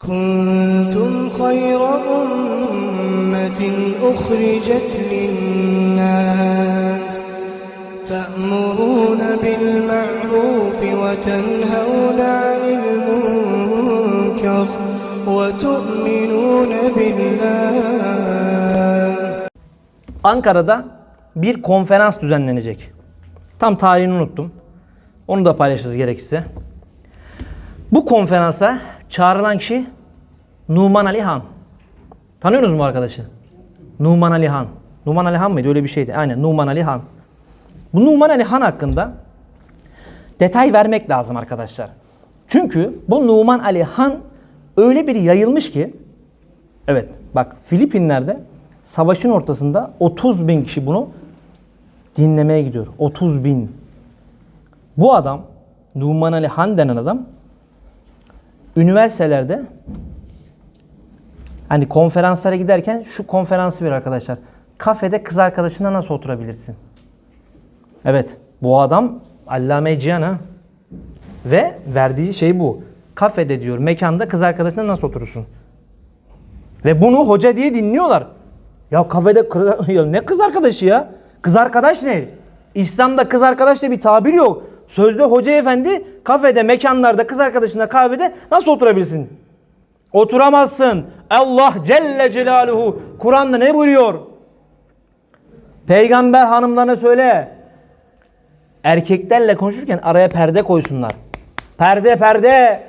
كنتم خير أمة أخرجت للناس تأمرون بالمعروف وتنهون عن المنكر وتؤمنون بالله Ankara'da bir konferans düzenlenecek. Tam tarihini unuttum. Onu da paylaşırız gerekirse. Bu konferansa çağrılan kişi Numan Ali Han. Tanıyorsunuz mu arkadaşı? Numan Ali Han. Numan Ali Han mıydı? Öyle bir şeydi. Aynen Numan Ali Han. Bu Numan Ali Han hakkında detay vermek lazım arkadaşlar. Çünkü bu Numan Ali Han öyle bir yayılmış ki Evet bak Filipinler'de savaşın ortasında 30 bin kişi bunu dinlemeye gidiyor. 30 bin. Bu adam Numan Ali Han denen adam üniversitelerde hani konferanslara giderken şu konferansı bir arkadaşlar. Kafede kız arkadaşına nasıl oturabilirsin? Evet bu adam Allame Cihan ha. Ve verdiği şey bu. Kafede diyor mekanda kız arkadaşına nasıl oturursun? Ve bunu hoca diye dinliyorlar. Ya kafede kız, ne kız arkadaşı ya? Kız arkadaş ne? İslam'da kız arkadaş diye bir tabir yok. Sözde hoca efendi kafede, mekanlarda, kız arkadaşına kahvede nasıl oturabilirsin? Oturamazsın. Allah Celle Celaluhu Kur'an'da ne buyuruyor? Peygamber hanımlarına söyle. Erkeklerle konuşurken araya perde koysunlar. Perde perde.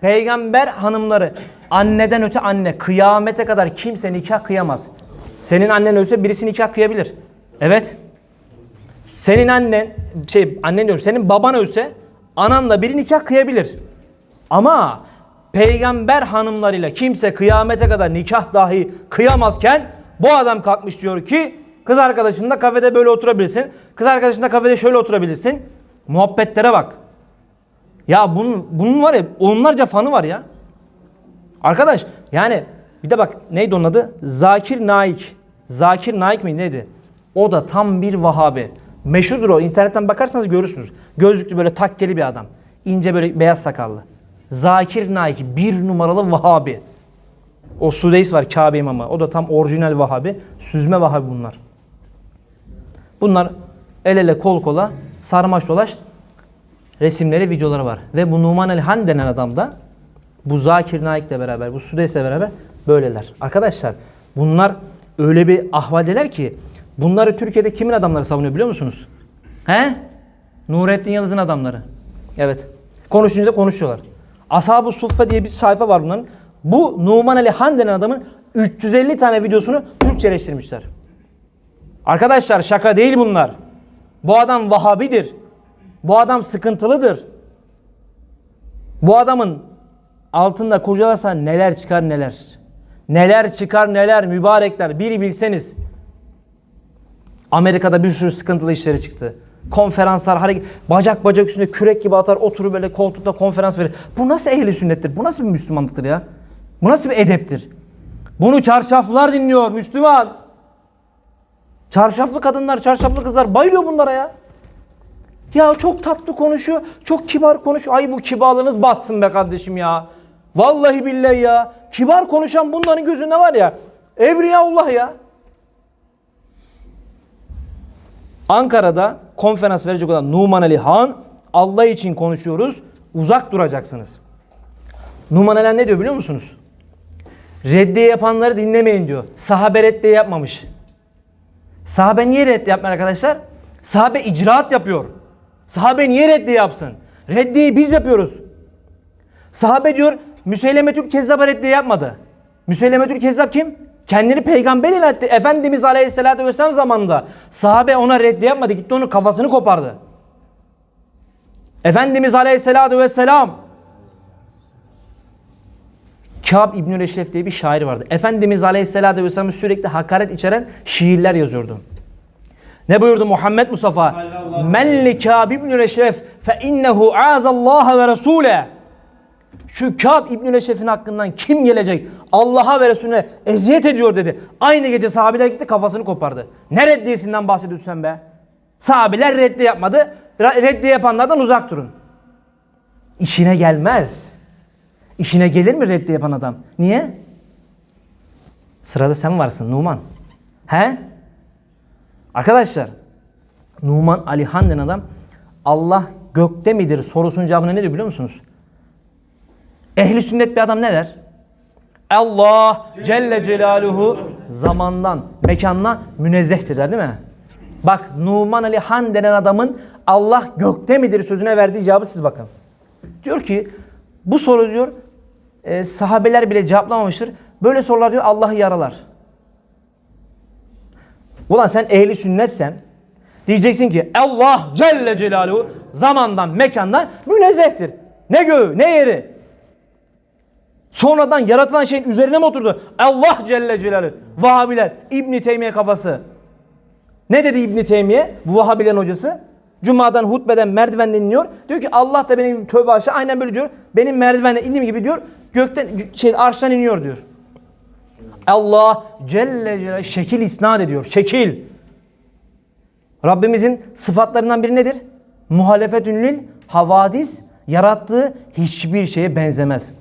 Peygamber hanımları anneden öte anne kıyamete kadar kimse nikah kıyamaz. Senin annen ölse birisi nikah kıyabilir. Evet. Senin annen şey annen diyorum senin baban ölse ananla biri nikah kıyabilir. Ama peygamber hanımlarıyla kimse kıyamete kadar nikah dahi kıyamazken bu adam kalkmış diyor ki kız arkadaşınla kafede böyle oturabilirsin. Kız arkadaşınla kafede şöyle oturabilirsin. Muhabbetlere bak. Ya bunun, bunun var ya onlarca fanı var ya. Arkadaş yani bir de bak neydi onun adı? Zakir Naik. Zakir Naik mi neydi? O da tam bir Vahabi. Meşhurdur o. İnternetten bakarsanız görürsünüz. Gözlüklü böyle takkeli bir adam. İnce böyle beyaz sakallı. Zakir Naik bir numaralı Vahabi. O Sudeys var Kabe imamı. O da tam orijinal Vahabi. Süzme Vahabi bunlar. Bunlar el ele kol kola sarmaş dolaş resimleri, videoları var. Ve bu Numan Ali Han denen adam da bu Zakir Naik'le beraber, bu Sudeys'le beraber böyleler. Arkadaşlar bunlar öyle bir ahvaldeler ki bunları Türkiye'de kimin adamları savunuyor biliyor musunuz? He? Nurettin Yıldız'ın adamları. Evet. Konuşunca konuşuyorlar. Ashab-ı Suffe diye bir sayfa var bunların. Bu Numan Ali Han denen adamın 350 tane videosunu Türkçeleştirmişler. Arkadaşlar şaka değil bunlar. Bu adam Vahabidir. Bu adam sıkıntılıdır. Bu adamın altında kurcalasan neler çıkar neler. Neler çıkar neler mübarekler bir bilseniz. Amerika'da bir sürü sıkıntılı işleri çıktı. Konferanslar, hareket, bacak bacak üstünde kürek gibi atar, oturur böyle koltukta konferans verir. Bu nasıl ehli sünnettir? Bu nasıl bir Müslümanlıktır ya? Bu nasıl bir edeptir? Bunu çarşaflılar dinliyor Müslüman. Çarşaflı kadınlar, çarşaflı kızlar bayılıyor bunlara ya. Ya çok tatlı konuşuyor, çok kibar konuşuyor. Ay bu kibarlığınız batsın be kardeşim ya. Vallahi billahi ya. Kibar konuşan bunların gözünde var ya. Evliyaullah ya. Ankara'da konferans verecek olan Numan Ali Han Allah için konuşuyoruz. Uzak duracaksınız. Numan Ali Han ne diyor biliyor musunuz? Reddiye yapanları dinlemeyin diyor. Sahabe reddiye yapmamış. Sahabe niye reddiye yapmıyor arkadaşlar? Sahabe icraat yapıyor. Sahabe niye reddiye yapsın? Reddiyeyi biz yapıyoruz. Sahabe diyor Müseylemetül Kezzab'a reddiye yapmadı. Müseylemetül Kezzab kim? Kendini peygamber ilan etti. Efendimiz Aleyhisselatü Vesselam zamanında sahabe ona reddiye yapmadı. Gitti onun kafasını kopardı. Efendimiz Aleyhisselatü Vesselam Kâb İbnül Eşref diye bir şair vardı. Efendimiz Aleyhisselatü Vesselam sürekli hakaret içeren şiirler yazıyordu. Ne buyurdu Muhammed Mustafa? Men li Kâb İbnül Eşref fe innehu azallaha ve resule. Şu Kâb İbnül Eşref'in hakkından kim gelecek? Allah'a ve Resulüne eziyet ediyor dedi. Aynı gece sahabeler gitti kafasını kopardı. Ne reddiyesinden bahsediyorsun sen be? Sahabeler reddi yapmadı. Reddi yapanlardan uzak durun. İşine gelmez. İşine gelir mi reddi yapan adam? Niye? Sırada sen varsın Numan. He? Arkadaşlar Numan Alihan denen adam Allah gökte midir sorusunun cevabına ne diyor biliyor musunuz? Ehli sünnet bir adam ne der? Allah Celle Celaluhu zamandan, mekandan münezzehtir der değil mi? Bak Numan Ali Han denen adamın Allah gökte midir sözüne verdiği cevabı siz bakın. Diyor ki bu soru diyor e, sahabeler bile cevaplamamıştır. Böyle sorular diyor Allah'ı yaralar. Ulan sen ehli sünnetsen diyeceksin ki Allah Celle Celaluhu zamandan mekandan münezzehtir. Ne göğü ne yeri. Sonradan yaratılan şeyin üzerine mi oturdu? Allah Celle Celaluhu. Vahabiler, İbn Teymiye kafası. Ne dedi İbn Teymiye? Bu Vahabilerin hocası. Cuma'dan hutbeden merdivenden iniyor. Diyor ki Allah da benim tövbe aşağı aynen böyle diyor. Benim merdivenden indiğim gibi diyor. Gökten şey arştan iniyor diyor. Allah Celle Celaluhu şekil isnat ediyor. Şekil. Rabbimizin sıfatlarından biri nedir? Muhalefetünlil havadis yarattığı hiçbir şeye benzemez.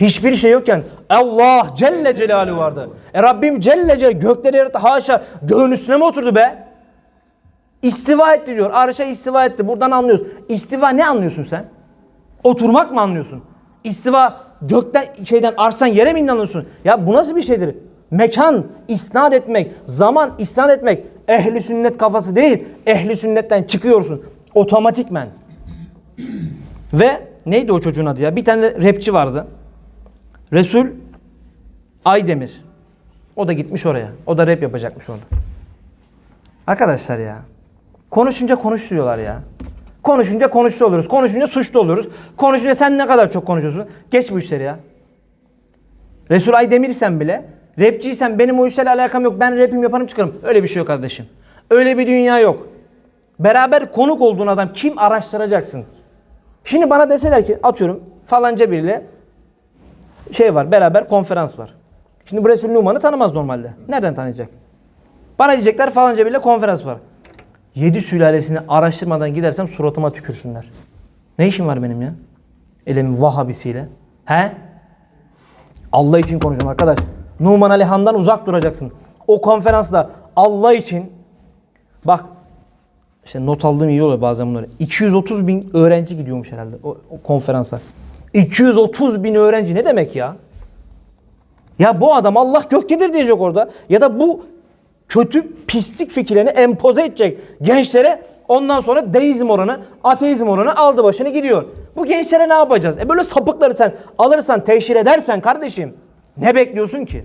Hiçbir şey yokken Allah Celle Celaluhu vardı. E Rabbim Celle Celaluhu gökleri yarattı. Haşa göğün üstüne mi oturdu be? İstiva etti diyor. Arşa istiva etti. Buradan anlıyoruz. İstiva ne anlıyorsun sen? Oturmak mı anlıyorsun? İstiva gökten şeyden arştan yere mi inanıyorsun? Ya bu nasıl bir şeydir? Mekan isnat etmek, zaman isnat etmek ehli sünnet kafası değil. Ehli sünnetten çıkıyorsun otomatikmen. Ve neydi o çocuğun adı ya? Bir tane de rapçi vardı. Resul Aydemir. O da gitmiş oraya. O da rap yapacakmış orada. Arkadaşlar ya. Konuşunca konuşuyorlar ya. Konuşunca konuştu oluyoruz. Konuşunca suçlu oluyoruz. Konuşunca sen ne kadar çok konuşuyorsun. Geç bu işleri ya. Resul Aydemir'sen bile rapçiysen benim o işlerle alakam yok. Ben rapim yaparım çıkarım. Öyle bir şey yok kardeşim. Öyle bir dünya yok. Beraber konuk olduğun adam kim araştıracaksın? Şimdi bana deseler ki atıyorum falanca biriyle şey var beraber konferans var. Şimdi bu Resul Numan'ı tanımaz normalde. Nereden tanıyacak? Bana diyecekler falanca biriyle konferans var. Yedi sülalesini araştırmadan gidersem suratıma tükürsünler. Ne işim var benim ya? Elimin Vahabisiyle. He? Allah için konuşuyorum arkadaş. Numan Ali Han'dan uzak duracaksın. O konferansta Allah için bak işte not aldığım iyi oluyor bazen bunları. 230 bin öğrenci gidiyormuş herhalde o, o konferansa. 230 bin öğrenci ne demek ya? Ya bu adam Allah göktedir diyecek orada. Ya da bu kötü pislik fikirlerini empoze edecek gençlere ondan sonra deizm oranı, ateizm oranı aldı başını gidiyor. Bu gençlere ne yapacağız? E böyle sapıkları sen alırsan, teşhir edersen kardeşim ne bekliyorsun ki?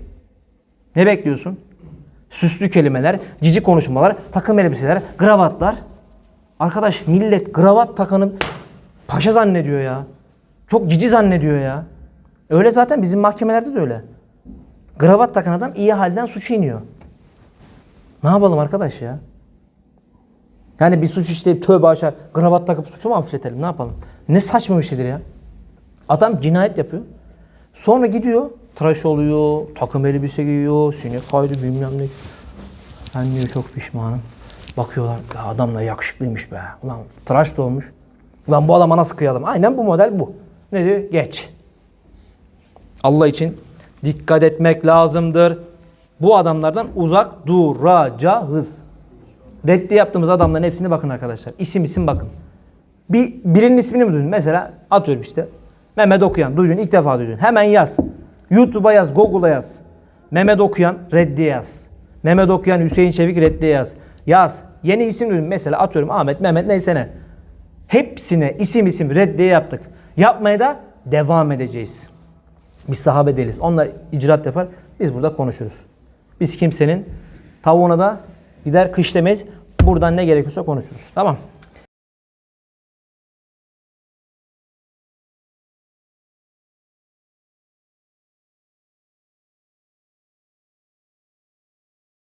Ne bekliyorsun? Süslü kelimeler, cici konuşmalar, takım elbiseler, gravatlar. Arkadaş millet gravat takanı paşa zannediyor ya. Çok cici zannediyor ya. Öyle zaten bizim mahkemelerde de öyle. Gravat takan adam iyi halden suçu iniyor. Ne yapalım arkadaş ya? Yani bir suç işleyip tövbe aşağı kravat takıp suçu mu hafifletelim? Ne yapalım? Ne saçma bir şeydir ya. Adam cinayet yapıyor. Sonra gidiyor, tıraş oluyor, takım elbise giyiyor, sinek kaydı bilmem ne. Ben diyor çok pişmanım. Bakıyorlar, ya adam da yakışıklıymış be. Ulan tıraş da olmuş. Ulan bu adama nasıl kıyalım? Aynen bu model bu. Ne diyor? Geç. Allah için dikkat etmek lazımdır. Bu adamlardan uzak duracağız. Reddi yaptığımız adamların hepsine bakın arkadaşlar. İsim isim bakın. Bir birinin ismini mi duydun? Mesela atıyorum işte. Mehmet Okuyan. Duydun ilk defa duydun. Hemen yaz. YouTube'a yaz, Google'a yaz. Mehmet Okuyan reddiye yaz. Mehmet Okuyan Hüseyin Çevik reddiye yaz. Yaz. Yeni isim duydun. Mesela atıyorum Ahmet, Mehmet neyse ne. Hepsine isim isim reddiye yaptık. Yapmaya da devam edeceğiz. Biz sahabe değiliz. Onlar icraat yapar. Biz burada konuşuruz. Biz kimsenin tavuğuna da gider kış demeyiz. Buradan ne gerekiyorsa konuşuruz. Tamam.